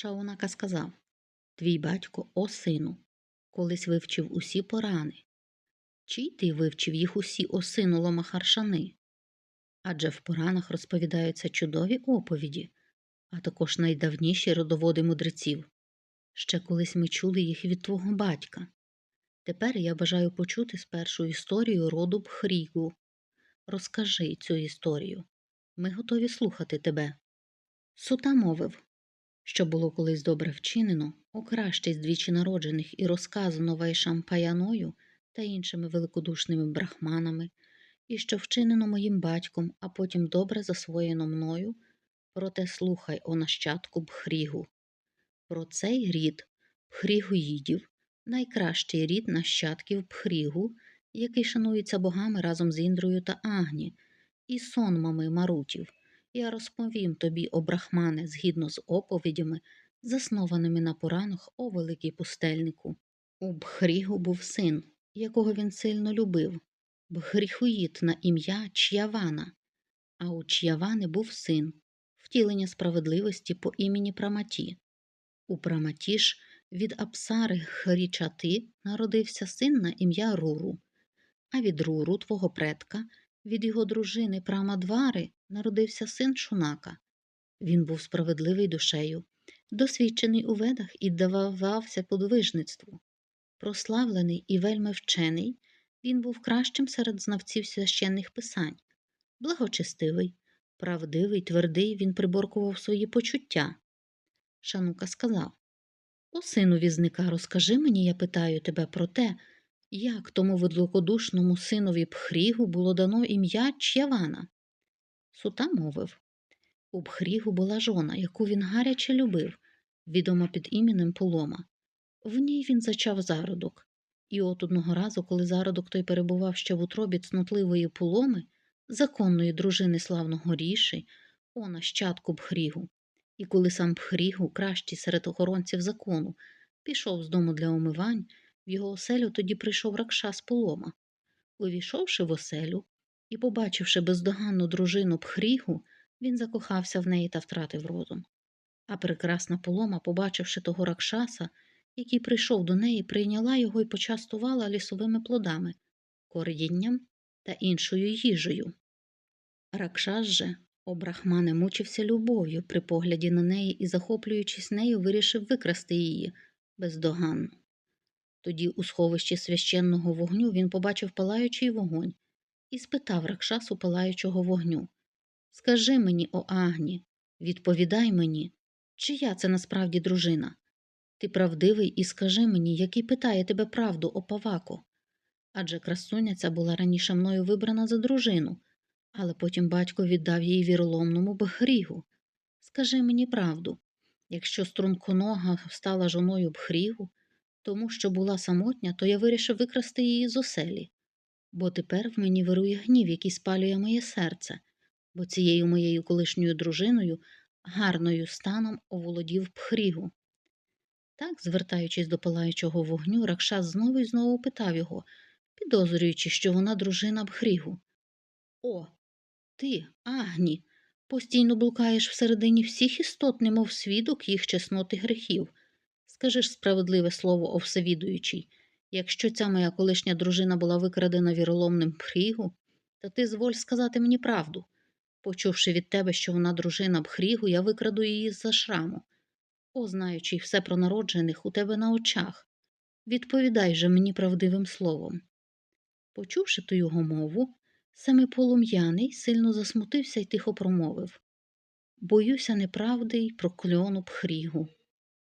Шаунака сказав Твій батько, о сину, колись вивчив усі порани. Чи ти вивчив їх усі о сину Ломахаршани? Адже в поранах розповідаються чудові оповіді, а також найдавніші родоводи мудреців. Ще колись ми чули їх від твого батька. Тепер я бажаю почути спершу історію роду Бхрігу. Розкажи цю історію. Ми готові слухати тебе. Сута мовив, що було колись добре вчинено, окраще двічі народжених і розказано Вайшампаяною та іншими великодушними брахманами, і що вчинено моїм батьком, а потім добре засвоєно мною, проте слухай о нащадку Бхрігу. Про цей рід Бхрігуїдів, найкращий рід нащадків Бхрігу, який шанується богами разом з Індрою та Агні, і сонмами марутів. Я розповім тобі, о брахмане, згідно з оповідями, заснованими на поранах о великій пустельнику. У Бхрігу був син, якого він сильно любив, Бхріхуїт на ім'я Ч'явана, а у Ч'явани був син, втілення справедливості по імені Праматі. У Праматі ж від Апсари Хрічати народився син на ім'я Руру, а від Руру, твого предка, від його дружини Прамадвари народився син Шунака. Він був справедливий душею, досвідчений у ведах і давався подвижництву. Прославлений і вельми вчений, він був кращим серед знавців священних писань. Благочестивий, правдивий, твердий, він приборкував свої почуття. Шанука сказав О, сину візника, розкажи мені, я питаю тебе про те, як тому великодушному синові Пхрігу було дано ім'я Ч'явана. Сута мовив У Бхрігу була жона, яку він гаряче любив, відома під іменем Полома. В ній він зачав зародок. І от одного разу, коли зародок той перебував ще в утробі цнотливої поломи, законної дружини славного ріші, о нащадку Бхрігу, і коли сам Бхрігу, кращий серед охоронців закону, пішов з дому для омивань, в його оселю тоді прийшов ракшас полома. Увійшовши в оселю і побачивши бездоганну дружину Бхрігу, він закохався в неї та втратив розум. А прекрасна полома, побачивши того ракшаса, який прийшов до неї, прийняла його і почастувала лісовими плодами, корінням та іншою їжею. Ракшас же, обрахмане, мучився любов'ю при погляді на неї і, захоплюючись нею, вирішив викрасти її бездоганно. Тоді у сховищі священного вогню він побачив палаючий вогонь і спитав Ракшасу палаючого вогню Скажи мені, о Агні, відповідай мені, чия це насправді дружина? Ти правдивий і скажи мені, який питає тебе правду, о Павако. Адже красуня ця була раніше мною вибрана за дружину, але потім батько віддав їй віроломному Бхрігу. Скажи мені правду, якщо струнконога стала жоною Бхрігу, тому що була самотня, то я вирішив викрасти її з оселі, бо тепер в мені вирує гнів, який спалює моє серце, бо цією моєю колишньою дружиною гарною станом оволодів Бхрігу. Так, звертаючись до палаючого вогню, Ракшас знову і знову питав його, підозрюючи, що вона дружина Бхрігу. О, ти, Агні, постійно блукаєш всередині всіх істот, немов свідок їх чесноти грехів. Скажи ж справедливе слово, о всевідуючий, якщо ця моя колишня дружина була викрадена віроломним Бхрігу, то ти зволь сказати мені правду. Почувши від тебе, що вона дружина Бхрігу, я викраду її з-за шраму. О, знаючи все про народжених у тебе на очах, відповідай же мені правдивим словом. Почувши ту його мову, семиполум'яний сильно засмутився і тихо промовив Боюся неправди й прокльону Бхрігу.